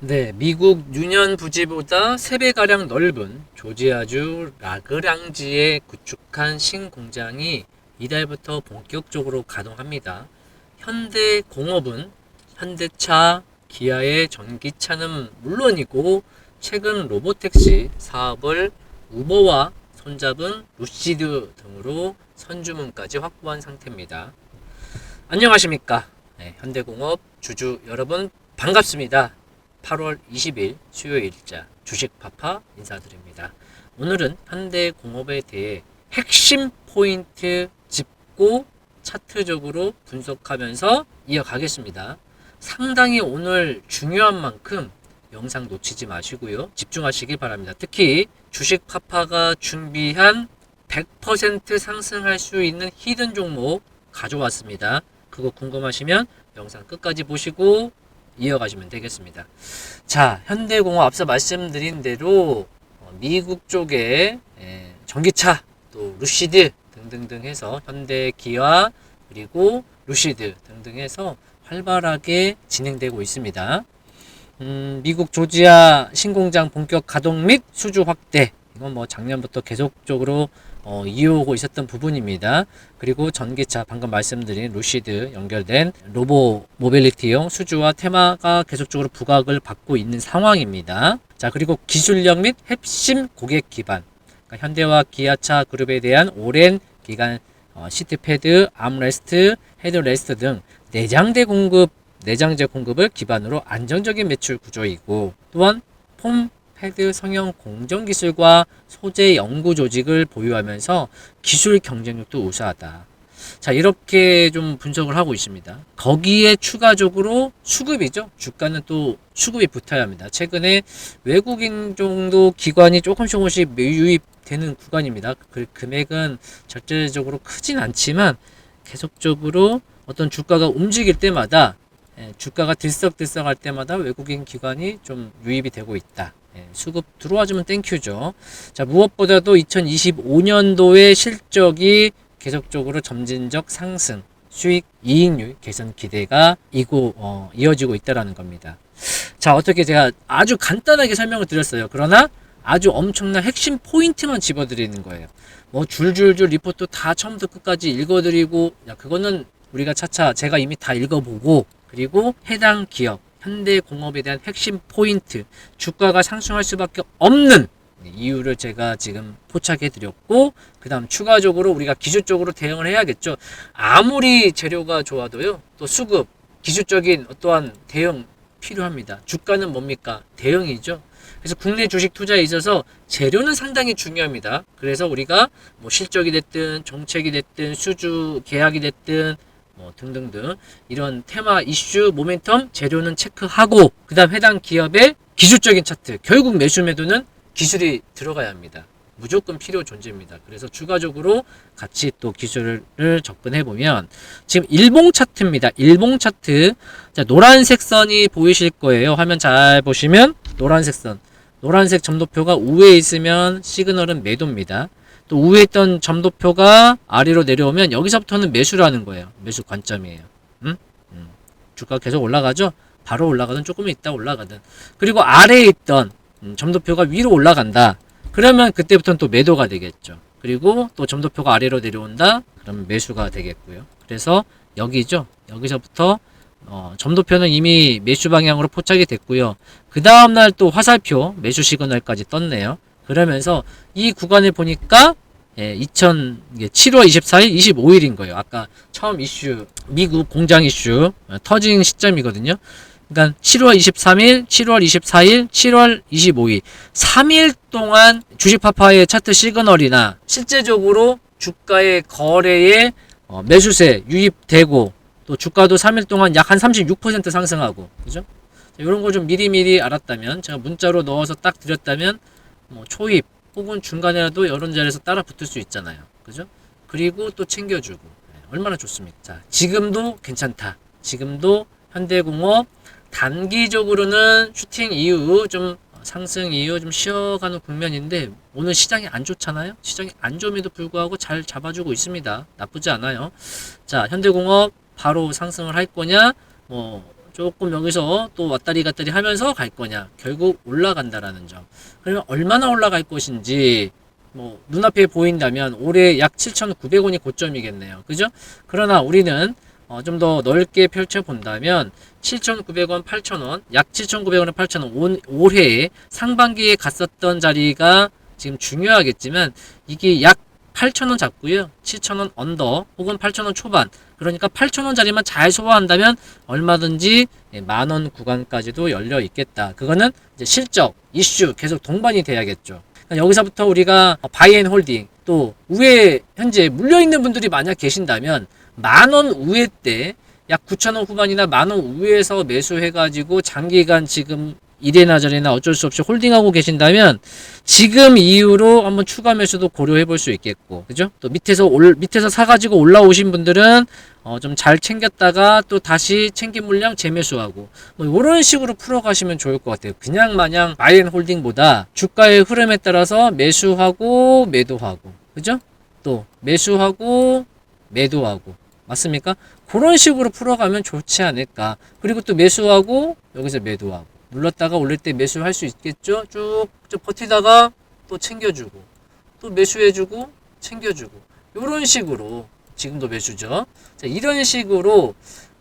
네, 미국 유년 부지보다 3배가량 넓은 조지아주 라그랑지에 구축한 신공장이 이달부터 본격적으로 가동합니다. 현대 공업은 현대차, 기아의 전기차는 물론이고 최근 로보택시 사업을 우버와 손잡은 루시드 등으로 선주문까지 확보한 상태입니다. 안녕하십니까. 네, 현대공업 주주 여러분 반갑습니다. 8월 20일 수요일자 주식 파파 인사드립니다. 오늘은 현대공업에 대해 핵심 포인트 짚고 차트적으로 분석하면서 이어가겠습니다. 상당히 오늘 중요한 만큼 영상 놓치지 마시고요. 집중하시기 바랍니다. 특히 주식 파파가 준비한 100% 상승할 수 있는 히든 종목 가져왔습니다. 그거 궁금하시면 영상 끝까지 보시고 이어가시면 되겠습니다. 자, 현대공업 앞서 말씀드린 대로 어, 미국 쪽에 예, 전기차 또 루시드 등등등 해서 현대 기아 그리고 루시드 등등 해서 활발하게 진행되고 있습니다. 음, 미국 조지아 신공장 본격 가동 및 수주 확대 뭐 작년부터 계속적으로 어, 이어오고 있었던 부분입니다. 그리고 전기차 방금 말씀드린 루시드 연결된 로보 모빌리티용 수주와 테마가 계속적으로 부각을 받고 있는 상황입니다. 자 그리고 기술력 및 핵심 고객 기반 그러니까 현대와 기아차 그룹에 대한 오랜 기간 어, 시트패드, 암레스트, 헤드레스트 등 내장재 공급 내장재 공급을 기반으로 안정적인 매출 구조이고 또한 폼 패드 성형 공정 기술과 소재 연구 조직을 보유하면서 기술 경쟁력도 우수하다. 자, 이렇게 좀 분석을 하고 있습니다. 거기에 추가적으로 수급이죠. 주가는 또 수급이 붙어야 합니다. 최근에 외국인 정도 기관이 조금씩 조금씩 유입되는 구간입니다. 그 금액은 절대적으로 크진 않지만 계속적으로 어떤 주가가 움직일 때마다 예, 주가가 들썩들썩할 때마다 외국인 기관이 좀 유입이 되고 있다. 예, 수급 들어와주면 땡큐죠. 자, 무엇보다도 2025년도의 실적이 계속적으로 점진적 상승, 수익, 이익률 개선 기대가 이고, 어, 이어지고 있다라는 겁니다. 자, 어떻게 제가 아주 간단하게 설명을 드렸어요. 그러나 아주 엄청난 핵심 포인트만 집어드리는 거예요. 뭐 줄줄줄 리포트 다 처음부터 끝까지 읽어드리고, 야, 그거는 우리가 차차 제가 이미 다 읽어보고, 그리고 해당 기업, 현대공업에 대한 핵심 포인트, 주가가 상승할 수밖에 없는 이유를 제가 지금 포착해 드렸고, 그 다음 추가적으로 우리가 기술적으로 대응을 해야겠죠. 아무리 재료가 좋아도요, 또 수급, 기술적인 어떠한 대응 필요합니다. 주가는 뭡니까? 대응이죠. 그래서 국내 주식 투자에 있어서 재료는 상당히 중요합니다. 그래서 우리가 뭐 실적이 됐든 정책이 됐든 수주 계약이 됐든 뭐 등등등 이런 테마 이슈 모멘텀 재료는 체크하고 그다음 해당 기업의 기술적인 차트 결국 매수 매도는 기술이 들어가야 합니다. 무조건 필요 존재입니다. 그래서 추가적으로 같이 또 기술을 접근해 보면 지금 일봉 차트입니다. 일봉 차트. 자, 노란색 선이 보이실 거예요. 화면 잘 보시면 노란색 선. 노란색 점도표가 우회에 있으면 시그널은 매도입니다. 또 우회에 있던 점도표가 아래로 내려오면 여기서부터는 매수라는 거예요. 매수 관점이에요. 음? 음. 주가 계속 올라가죠? 바로 올라가든 조금 있다 올라가든. 그리고 아래에 있던 음, 점도표가 위로 올라간다. 그러면 그때부터는 또 매도가 되겠죠. 그리고 또 점도표가 아래로 내려온다. 그러면 매수가 되겠고요. 그래서 여기죠. 여기서부터 어, 점도표는 이미 매수 방향으로 포착이 됐고요. 그 다음날 또 화살표 매수 시그널까지 떴네요. 그러면서 이 구간을 보니까 예, 2000, 7월 24일, 25일인 거예요. 아까 처음 이슈, 미국 공장 이슈 어, 터진 시점이거든요. 그러니까 7월 23일, 7월 24일, 7월 25일 3일 동안 주식 파파의 차트 시그널이나 실제적으로 주가의 거래에 어, 매수세 유입되고 또 주가도 3일 동안 약 한 36% 상승하고 그죠? 이런 거 좀 미리미리 알았다면 제가 문자로 넣어서 딱 드렸다면 뭐 초입 혹은 중간에라도 이런 자리에서 따라 붙을 수 있잖아요. 그죠? 그리고 또 챙겨주고 네, 얼마나 좋습니까? 자, 지금도 괜찮다. 지금도 현대공업 단기적으로는 슈팅 이후 좀 상승 이후 좀 쉬어가는 국면인데 오늘 시장이 안 좋잖아요. 시장이 안 좋음에도 불구하고 잘 잡아주고 있습니다. 나쁘지 않아요. 자, 현대공업 바로 상승을 할 거냐? 뭐 조금 여기서 또 왔다리 갔다리 하면서 갈 거냐 결국 올라간다라는 점 그러면 얼마나 올라갈 것인지 뭐 눈앞에 보인다면 올해 약 7,900원이 고점이겠네요 그죠 그러나 우리는 어, 좀 더 넓게 펼쳐 본다면 7,900원, 8,000원, 약 7,900원에 8,000원 올- 올해에 상반기에 갔었던 자리가 지금 중요하겠지만 이게 약 8,000원 잡고요. 7,000원 언더 혹은 8,000원 초반. 그러니까 8,000원 자리만 잘 소화한다면 얼마든지 예, 만원 구간까지도 열려 있겠다. 그거는 이제 실적, 이슈 계속 동반이 돼야겠죠. 그러니까 여기서부터 우리가 바이앤홀딩 또 우에 현재 물려 있는 분들이 만약 계신다면 만원 우회 때 약 9,000원 후반이나 만원 우회에서 매수해가지고 장기간 지금 이래나 저래나 어쩔 수 없이 홀딩하고 계신다면 지금 이후로 한번 추가 매수도 고려해 볼 수 있겠고, 그죠? 또 밑에서 올, 밑에서 사가지고 올라오신 분들은 어, 좀 잘 챙겼다가 또 다시 챙긴 물량 재매수하고, 뭐 이런 식으로 풀어가시면 좋을 것 같아요. 그냥 마냥 바이앤 홀딩보다 주가의 흐름에 따라서 매수하고 매도하고, 그죠? 또 매수하고 매도하고, 맞습니까? 그런 식으로 풀어가면 좋지 않을까. 그리고 또 매수하고 여기서 매도하고. 눌렀다가 올릴 때 매수할 수 있겠죠? 쭉, 쭉 버티다가 또 챙겨주고, 또 매수해주고, 챙겨주고. 이런 식으로, 지금도 매수죠. 자, 이런 식으로,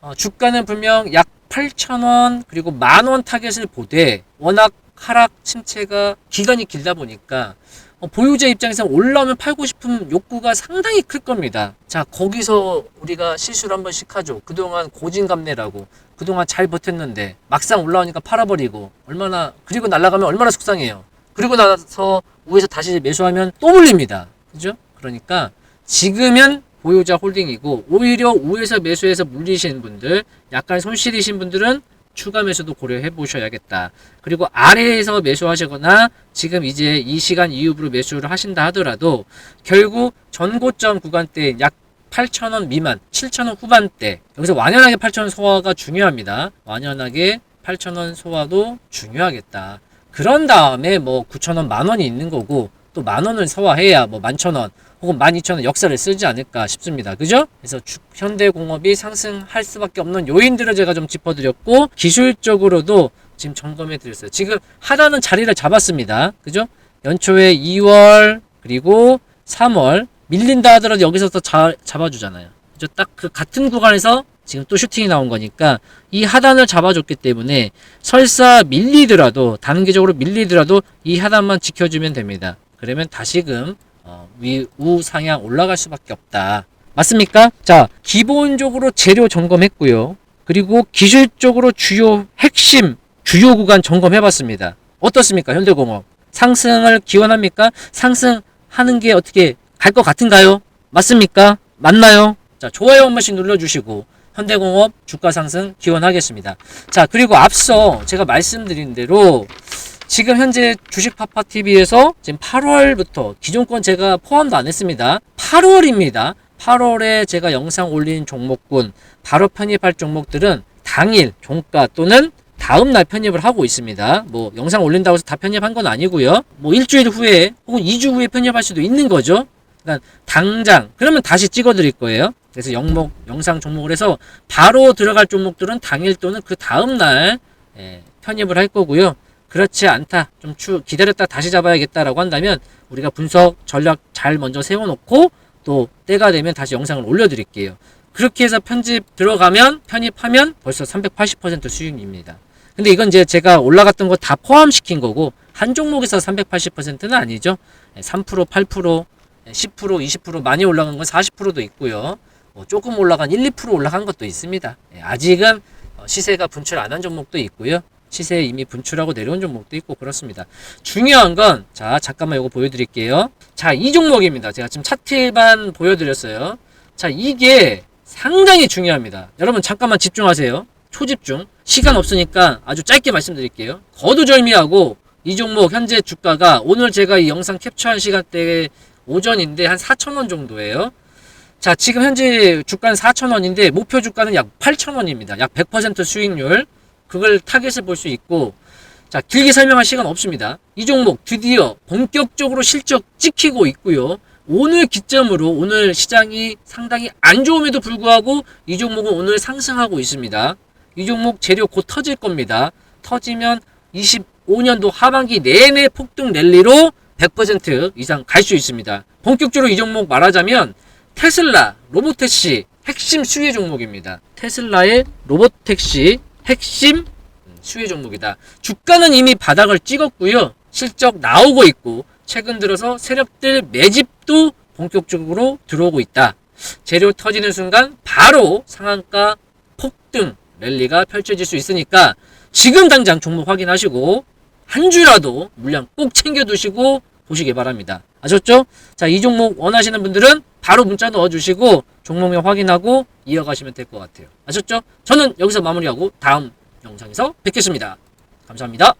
어, 주가는 분명 약 8,000원, 그리고 만원 타겟을 보되, 워낙 하락 침체가 기간이 길다 보니까, 어, 보유자 입장에서 올라오면 팔고 싶은 욕구가 상당히 클 겁니다. 자, 거기서 우리가 실수를 한 번씩 하죠. 그동안 고진감래라고. 그동안 잘 버텼는데 막상 올라오니까 팔아버리고 얼마나 그리고 날아가면 얼마나 속상해요. 그리고 나서 우에서 다시 매수하면 또 물립니다. 그죠? 그러니까 지금은 보유자 홀딩이고 오히려 우에서 매수해서 물리신 분들 약간 손실이신 분들은 추가 매수도 고려해 보셔야겠다. 그리고 아래에서 매수하시거나 지금 이제 이 시간 이후로 매수를 하신다 하더라도 결국 전고점 구간대 약 8,000원 미만, 7,000원 후반대. 여기서 완연하게 8,000원 소화가 중요합니다. 완연하게 8,000원 소화도 중요하겠다. 그런 다음에 뭐 9,000원 만 원이 있는 거고 또 만 원을 소화해야 뭐 11,000원 혹은 12,000원 역사를 쓰지 않을까 싶습니다. 그죠? 그래서 주- 현대공업이 상승할 수밖에 없는 요인들을 제가 좀 짚어드렸고 기술적으로도 지금 점검해 드렸어요. 지금 하단은 자리를 잡았습니다. 그죠? 연초에 2월 그리고 3월 밀린다 하더라도 여기서 또 자, 잡아주잖아요. 그죠? 딱 그 같은 구간에서 지금 또 슈팅이 나온 거니까 이 하단을 잡아줬기 때문에 설사 밀리더라도 단기적으로 밀리더라도 이 하단만 지켜주면 됩니다. 그러면 다시금 어, 위, 우 상향 올라갈 수밖에 없다. 맞습니까? 자, 기본적으로 재료 점검했고요. 그리고 기술적으로 주요 핵심 주요 구간 점검해 봤습니다. 어떻습니까? 현대공업 상승을 기원합니까? 상승하는 게 어떻게 갈 것 같은가요? 맞습니까? 맞나요? 자, 좋아요 한 번씩 눌러주시고 현대공업 주가 상승 기원하겠습니다. 자, 그리고 앞서 제가 말씀드린 대로 지금 현재 주식파파 TV에서 지금 8월부터 기존권 제가 포함도 안 했습니다. 8월입니다. 8월에 제가 영상 올린 종목군 바로 편입할 종목들은 당일 종가 또는 다음 날 편입을 하고 있습니다. 뭐 영상 올린다고 해서 다 편입한 건 아니고요. 뭐 일주일 후에 혹은 2주 후에 편입할 수도 있는 거죠. 그러니까 당장 그러면 다시 찍어 드릴 거예요. 그래서 영목 영상 종목을 해서 바로 들어갈 종목들은 당일 또는 그 다음 날 예, 편입을 할 거고요. 그렇지 않다. 좀 추, 기다렸다 다시 잡아야겠다라고 한다면 우리가 분석 전략 잘 먼저 세워놓고 또 때가 되면 다시 영상을 올려드릴게요. 그렇게 해서 편집 들어가면 편입하면 벌써 380% 수익입니다. 근데 이건 이제 제가 올라갔던 거 다 포함시킨 거고 한 종목에서 380%는 아니죠. 3%, 8%, 10%, 20% 많이 올라간 건 40%도 있고요. 뭐 조금 올라간 1, 2% 올라간 것도 있습니다. 예, 아직은 어, 시세가 분출 안 한 종목도 있고요. 시세 이미 분출하고 내려온 종목도 있고 그렇습니다. 중요한 건, 자, 잠깐만 이거 보여드릴게요. 자, 이 종목입니다. 제가 지금 차트만 보여드렸어요. 자, 이게 상당히 중요합니다. 여러분, 잠깐만 집중하세요. 초집중. 시간 없으니까 아주 짧게 말씀드릴게요. 거두절미하고 이 종목 현재 주가가 오늘 제가 이 영상 캡처한 시간대 오전인데 한 4,000원 정도예요. 자, 지금 현재 주가는 4,000원인데 목표 주가는 약 8,000원입니다. 약 100% 수익률. 그걸 타겟을 볼 수 있고 자, 길게 설명할 시간 없습니다. 이 종목 드디어 본격적으로 실적 찍히고 있고요. 오늘 기점으로 오늘 시장이 상당히 안 좋음에도 불구하고 이 종목은 오늘 상승하고 있습니다. 이 종목 재료 곧 터질 겁니다. 터지면 25년도 하반기 내내 폭등 랠리로 100% 이상 갈 수 있습니다. 본격적으로 이 종목 말하자면 테슬라 로보택시 핵심 수혜 종목입니다. 테슬라의 로보택시 핵심 수혜 종목이다. 주가는 이미 바닥을 찍었고요. 실적 나오고 있고 최근 들어서 세력들 매집도 본격적으로 들어오고 있다. 재료 터지는 순간 바로 상한가 폭등 랠리가 펼쳐질 수 있으니까 지금 당장 종목 확인하시고 한 주라도 물량 꼭 챙겨두시고 보시기 바랍니다. 아셨죠? 자, 이 종목 원하시는 분들은 바로 문자 넣어주시고 종목명 확인하고 이어가시면 될 것 같아요. 아셨죠? 저는 여기서 마무리하고 다음 영상에서 뵙겠습니다. 감사합니다.